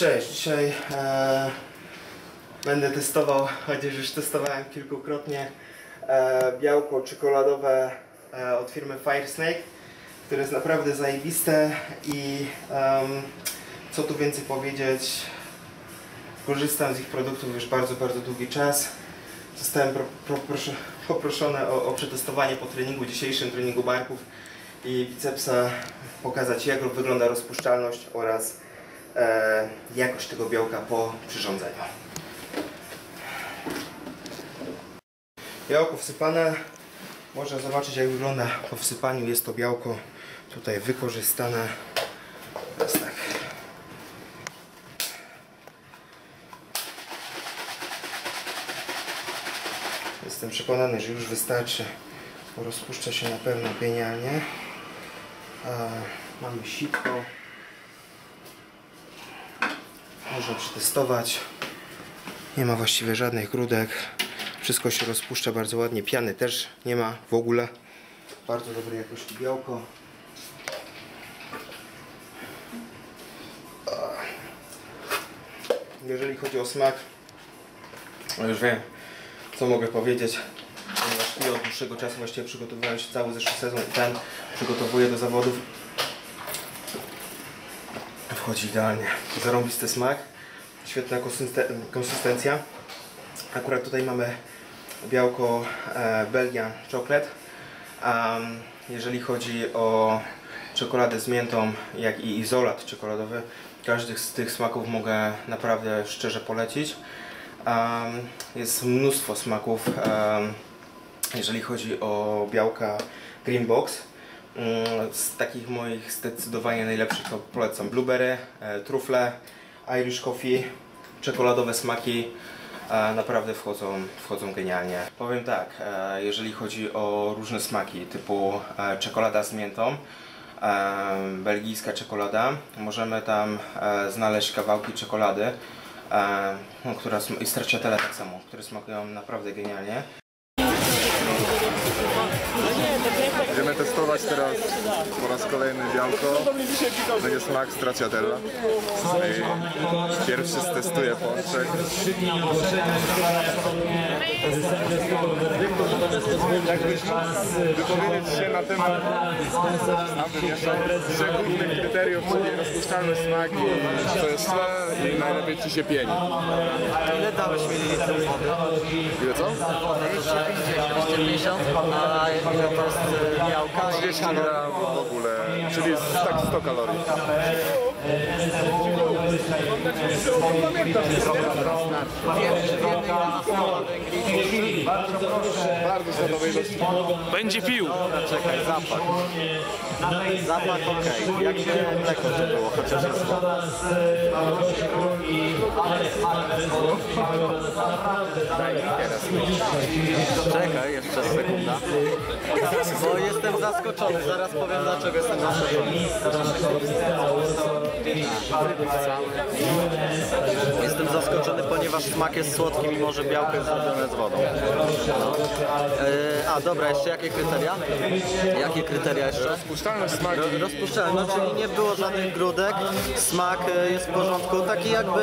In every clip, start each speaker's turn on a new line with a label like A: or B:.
A: Cześć, dzisiaj e, będę testował, chociaż już testowałem kilkukrotnie, e, białko czekoladowe e, od firmy Firesnake, które jest naprawdę zajebiste i co tu więcej powiedzieć, korzystam z ich produktów już bardzo, bardzo długi czas. Zostałem pro, pro, proszę, poproszony o, o przetestowanie po treningu, dzisiejszym treningu barków i bicepsa, pokazać jak wygląda rozpuszczalność oraz jakość tego białka po przyrządzeniu. Białko wsypane, można zobaczyć jak wygląda po wsypaniu. Jest to białko tutaj wykorzystane. Jest tak. Jestem przekonany, że już wystarczy, rozpuszcza się na pewno genialnie. E, mamy sitko. Można przetestować. Nie ma właściwie żadnych grudek. Wszystko się rozpuszcza bardzo ładnie. Piany też nie ma w ogóle. Bardzo dobrej jakości białko. Jeżeli chodzi o smak, no już wiem, co mogę powiedzieć. Ponieważ i od dłuższego czasu właściwie przygotowywałem się cały zeszły sezon i ten przygotowuję do zawodów. Wchodzi idealnie. Zarąbisty smak, świetna konsyste- konsystencja. Akurat tutaj mamy białko e, Belgian Chocolate. Jeżeli chodzi o czekoladę z miętą, jak i izolat czekoladowy, każdy z tych smaków mogę naprawdę szczerze polecić. Jest mnóstwo smaków, jeżeli chodzi o białka Green Box. Mm, Z takich moich zdecydowanie najlepszych to polecam blueberry, e, trufle, Irish coffee, czekoladowe smaki e, naprawdę wchodzą, wchodzą genialnie. Powiem tak, e, jeżeli chodzi o różne smaki typu e, czekolada z miętą, belgijska czekolada, możemy tam znaleźć kawałki czekolady, no, która i stracciatelle tak samo, które smakują naprawdę genialnie.
B: Będziemy testować teraz po raz kolejny białko. Będzie smak stracciatella. I Pierwszy stestuje pączek. Wypowiedzieć się na temat trzech głównych kryteriów, czyli rozpuszczalność smak i co jeszcze i najlepiej czy się pieni.
C: Ile dałeś mililitrów wody?
B: Ile co?
C: 250, a ile to jest y, białka?
B: 30 gram w ogóle, czyli z- tak 100 kalorii. Bardzo.
D: Będzie pił.
C: Czekaj, zapach. Zapach okej, jakby mleko to było, chociaż jest. Czekaj, jeszcze sekunda. Bo jestem zaskoczony, zaraz powiem dlaczego jestem zaskoczony. Jestem zaskoczony, ponieważ smak jest słodki, mimo że białko jest zrobione z wodą. No. E, a dobra, jeszcze jakie kryteria? Jakie kryteria jeszcze?
B: Rozpuszczalność smaku.
C: Ro- Rozpuszczalne, no, czyli nie było żadnych grudek, smak e, jest w porządku, taki jakby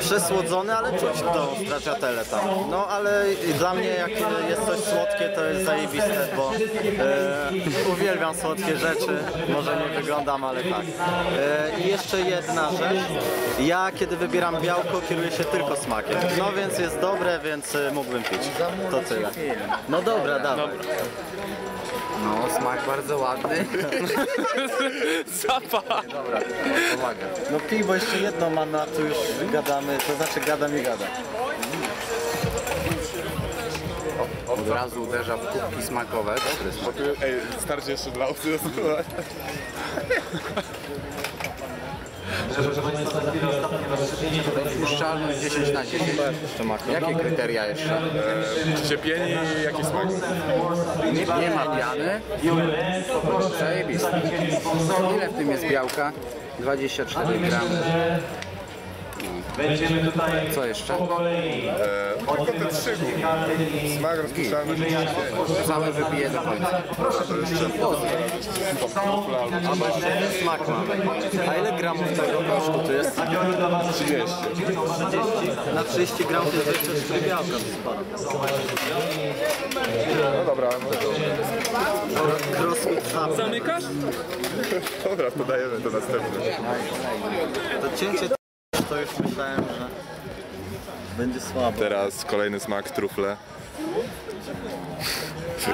C: przesłodzony, ale czuć tą stracciatelle tam. No ale dla mnie jak jest coś słodkie, to jest zajebiste, bo e, uwielbiam słodkie rzeczy, może nie wyglądam, ale tak. E, I jeszcze jedna rzecz, ja kiedy wybieram białko, kieruję się tylko smakiem, no więc jest dobre, więc e, mógłbym pić. To tyle. No dobra, dawaj.
E: No, smak bardzo ładny.
D: Zapach.
E: Pomaga.
C: No pij, bo jeszcze jedno mam, a tu już gadamy, to znaczy gadam i gadam.
E: Od razu uderza w kubki smakowe. Smak.
B: Ej, starcie jeszcze dla osób.
E: Rozpuszczalność 10 na 10. Jakie kryteria jeszcze?
B: Czy się pieni i jaki smak?
E: Nie ma piany. Zajebiste. Ile w tym jest białka? 24 gramy.
F: Będziemy tutaj
E: Co jeszcze?
F: po kolei.
B: Tylko te trzy główne. Smak, rozpuszczalność i ciśnienie.
E: Całe wypiję do końca.
C: Smak mamy. A ile gramów tego proszku tu jest?
B: 30.
C: Na 30 gramów to jest 23 białka. Sporo.
B: No dobra, no
C: Crossfit Zap.
D: Zamykasz?
B: dobra, to dajemy to następne.
C: To cięcie to już myślałem, że będzie słabo.
B: Teraz kolejny smak, trufle.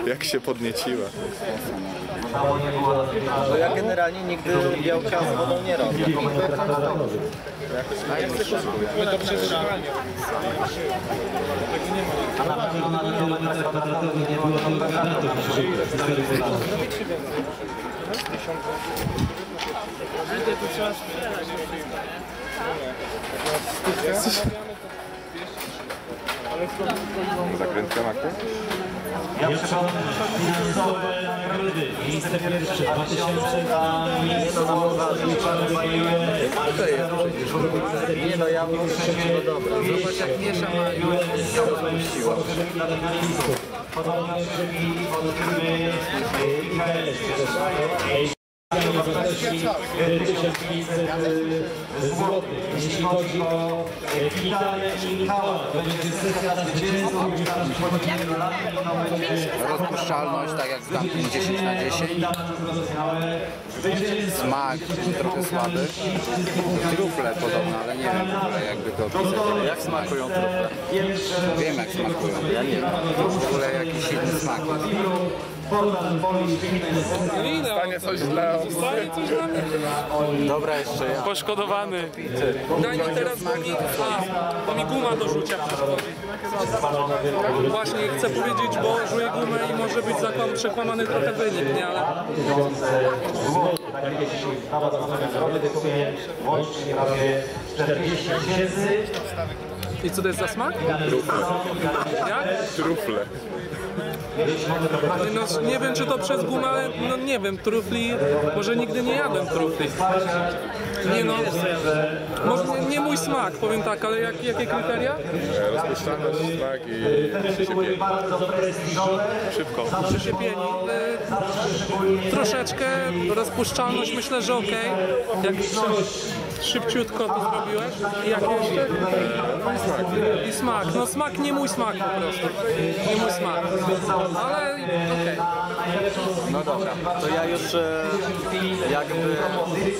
B: Jak się podnieciła.
C: Bo ja generalnie nigdy białka z wodą nie robię.
F: A na pewno na kilometrach kwadratowych nie było
B: Zakrętka makro?
F: Ja przekonam finansowe nagrody. Miejsce pierwsze 2000 dla miejscowości
C: Nie no, ja muszę się no dobra.
E: Zobacz jak miesza ma
F: Podobnie drzwi IHS. wartości 1500 zł. Jeśli chodzi o Kitale i Michała, to będzie sesja zwycięzców, gdzie tam wchodzimy do lat, to będzie
E: rozpuszczalność, tak jak w Dumping 10 na 10. Smak trochę słaby. Trufle podobno, ale nie wiem w jakby to opisać.
C: Jak smakują trufle?
E: Wiem jak smakują. Ja nie wiem. W ogóle jakiś inny smak.
B: Stanie coś dla
D: Stanie coś dla mnie.
C: Dobra, jeszcze ja.
D: Poszkodowany. Daj mi teraz, bo mi, a, bo mi guma do rzucia przeszkodzi. Właśnie chcę powiedzieć, bo żuję gumę i może być zakłam, przekłamany trochę wynik, nie? Ale
F: tak jak jeśli sprawa zastanawia zrobię, dykuje łącznie prawie 40 tysięcy.
D: i co to jest za smak? Jak?
B: trufle.
D: No, nie wiem czy to przez gumę, ale no nie wiem, trufli, może nigdy nie jadłem trufli. Nie no, może nie, nie mój smak, powiem tak, ale jak, jakie kryteria?
B: Rozpuszczalność, smak i
F: prestiżowe.
B: Szybko.
D: Przyszypieni. E, troszeczkę, rozpuszczalność myślę, że okej. Jak szybciutko to zrobiłeś. I jak jeszcze? I smak. No smak nie mój smak po prostu. Nie mój smak. Ale okej.
C: To ja już e, jakby...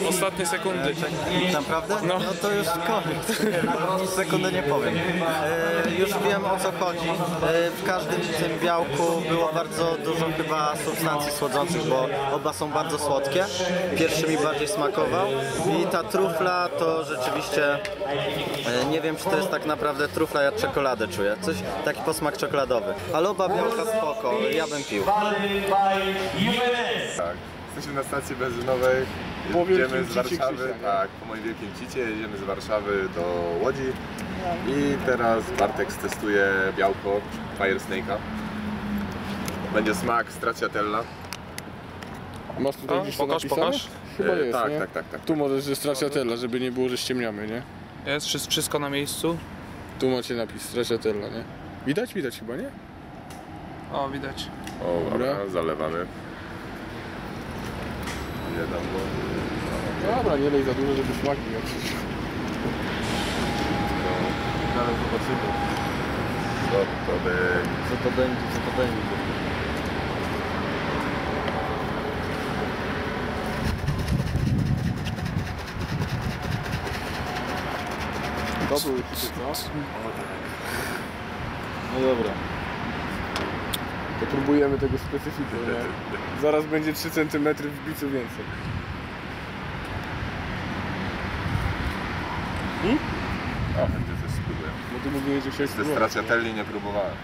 D: Ostatnie sekundy.
C: Naprawdę? No, to już koniec. Sekundę nie powiem. E, już wiem o co chodzi. E, w każdym tym białku było bardzo dużo chyba substancji słodzących, bo oba są bardzo słodkie. Pierwszy mi bardziej smakował i ta trufla to rzeczywiście e, nie wiem czy to jest tak naprawdę trufla, ja czekoladę czuję. Coś, taki posmak czekoladowy. Ale oba białka spoko, ja bym pił.
B: Tak. Jesteśmy na stacji benzynowej. Jedziemy z Warszawy. Tak, po moim wielkim cicie jedziemy z Warszawy do Łodzi. I teraz Bartek stestuje białko Fire Snake'a. Będzie smak stracciatella.
G: Masz tutaj gdzieś to
D: pokaż,
G: napisane?
D: pokaż.
G: Chyba
B: E,
G: jest,
B: tak,
G: nie?
B: tak, tak, tak.
G: Tu możesz że stracciatella, żeby nie było, że ściemniamy, nie?
D: Jest wszystko- wszystko na miejscu.
G: Tu macie napis stracciatella, nie? Widać? Widać chyba, nie?
D: O, widać.
B: O, dobra,
G: Dobra.
B: zalewamy. Nie dam go.
G: Dobra, nie lej za dużo, żeby smaki miał przecież. Ale zobaczymy.
B: Co to będzie?
C: Co to będzie, co to będzie?
G: To był co? No dobra. To próbujemy tego specyfiku, nie? Zaraz będzie 3 cm w bicu więcej.
B: O, będzie coś spróbuję.
G: No ty mówiłeś, że chciałeś
B: Ze stracciatelli nie próbowałem.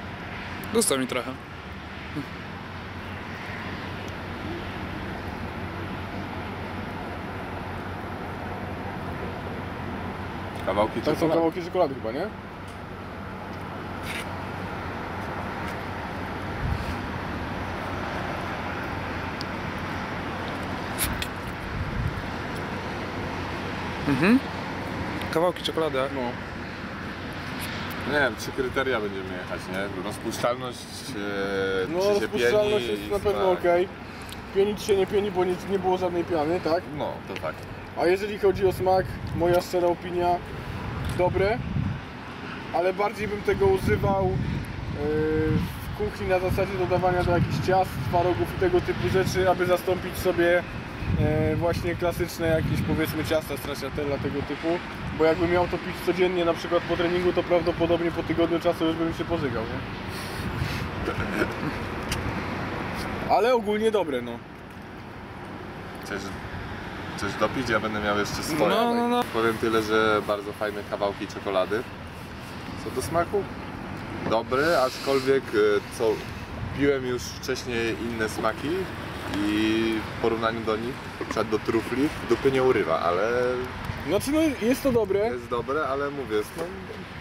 D: Gusta mi trochę.
B: Kawałki
G: Tam są kawałki czekolady chyba, nie?
D: Kawałki czekolady.
G: No.
B: Nie wiem, trzy kryteria będziemy jechać, nie? Rozpuszczalność, e,
G: No
B: czy się
G: rozpuszczalność
B: pieni
G: jest na pewno
B: smak.
G: ok. Pienić się nie pieni, bo nie, nie było żadnej piany, tak?
B: No, to tak.
G: A jeżeli chodzi o smak, moja szczera opinia, dobre, ale bardziej bym tego używał yy, w kuchni na zasadzie dodawania do jakichś ciast, twarogów i tego typu rzeczy, aby zastąpić sobie właśnie klasyczne jakieś powiedzmy ciasta stracciatella tego typu, bo jakbym miał to pić codziennie na przykład po treningu, to prawdopodobnie po tygodniu czasu już bym się pożygał, nie? Ale ogólnie dobre, no.
B: Chcesz coś dopić? Ja będę miał jeszcze swoje.
F: No, no, no.
B: Powiem tyle, że bardzo fajne kawałki czekolady. Co do smaku? Dobry, aczkolwiek e, co piłem już wcześniej inne smaki i w porównaniu do nich, na przykład do trufli, dupy nie urywa, ale
G: Znaczy no jest to dobre.
B: jest dobre, ale mówię, no,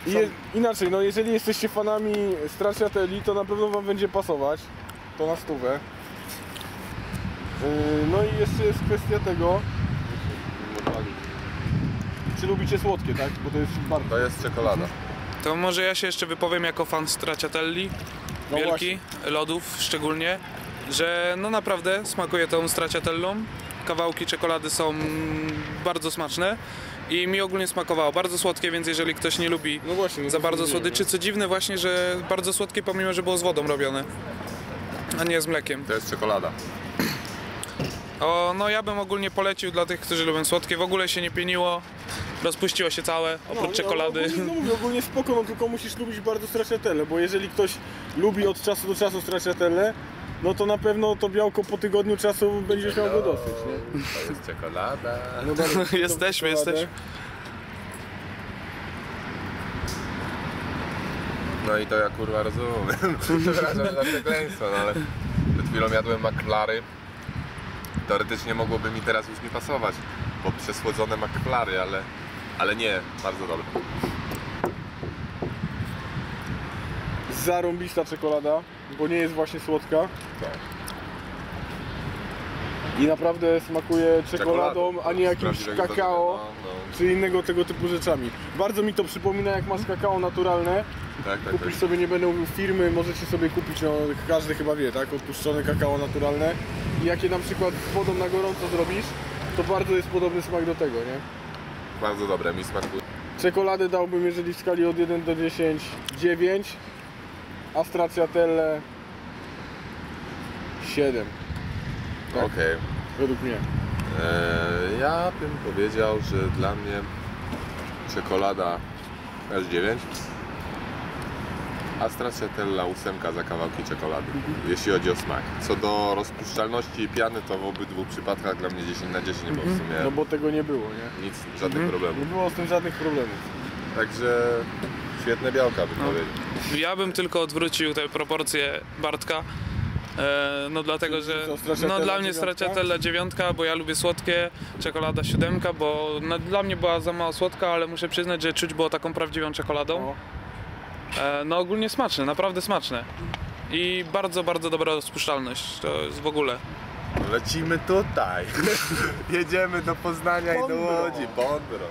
G: I je, inaczej, no jeżeli jesteście fanami Stracciatelli, to na pewno wam będzie pasować. To na stówę. Yy, no i jeszcze jest kwestia tego, czy lubicie słodkie, tak? Bo to jest bardzo...
B: to jest czekolada.
F: To może ja się jeszcze wypowiem jako fan Stracciatelli,
G: No
F: wielki, lodów szczególnie, że no naprawdę smakuje tą Stracciatellą. Kawałki czekolady są bardzo smaczne i mi ogólnie smakowało. Bardzo słodkie, więc jeżeli ktoś nie lubi
G: No właśnie, no
F: za bardzo słodyczy, co dziwne właśnie, że bardzo słodkie pomimo, że było z wodą robione, a nie z mlekiem.
B: To jest czekolada.
F: O, no ja bym ogólnie polecił dla tych, którzy lubią słodkie. W ogóle się nie pieniło, rozpuściło się całe,
G: No,
F: oprócz
G: no,
F: czekolady.
G: Ogólnie, no mówię, ogólnie spoko, no tylko musisz lubić bardzo Stracciatelle, bo jeżeli ktoś lubi od czasu do czasu Stracciatelle, no to na pewno to białko po tygodniu czasu będziesz miał go dosyć, nie?
B: To jest czekolada.
G: No dalej, tą
F: Jesteśmy,
G: czekoladę.
F: jesteśmy.
B: No i to ja kurwa rozumiem. Przepraszam za przekleństwo, no ale przed chwilą jadłem McFlary. Teoretycznie mogłoby mi teraz już nie pasować, bo przesłodzone McFlary, ale, ale nie, bardzo dobre.
G: Zarąbista czekolada, bo nie jest właśnie słodka.
B: Tak.
G: I naprawdę smakuje czekoladą, a nie jakimś kakao
B: No, no.
G: czy innego tego typu rzeczami. Bardzo mi to przypomina jak masz kakao naturalne.
B: Tak, tak,
G: Kupisz
B: tak.
G: sobie, nie będę mówił firmy, możecie sobie kupić, no każdy chyba wie, tak? Odpuszczone kakao naturalne. I jak je na przykład z wodą na gorąco zrobisz, to bardzo jest podobny smak do tego, nie?
B: Bardzo dobre, mi smakuje.
G: Czekoladę dałbym, jeżeli w skali od 1 do 10, 9, a stracciatelle 7, Tak.
B: Okej.
G: według mnie.
B: Eee, Ja bym powiedział, że dla mnie czekolada S9, a stracciatella 8 za kawałki czekolady, jeśli chodzi o smak. Co do rozpuszczalności i piany, to w obydwu przypadkach dla mnie 10 na 10, bo w sumie
G: No bo tego nie było, nie?
B: nic, żadnych problemów.
G: Nie było z tym żadnych problemów.
B: Także świetne białka bym powiedział.
F: Ja bym tylko odwrócił te proporcje Bartka. E, no dlatego, że no dla mnie stracciatella dziewiątka, bo ja lubię słodkie, czekolada siódemka, bo no, dla mnie była za mało słodka, ale muszę przyznać, że czuć było taką prawdziwą czekoladą.
G: No.
F: E, no ogólnie smaczne, naprawdę smaczne. I bardzo, bardzo dobra rozpuszczalność, to jest w ogóle.
B: Lecimy tutaj. Jedziemy do Poznania i do
G: Bondro.
B: Łodzi. Bondro.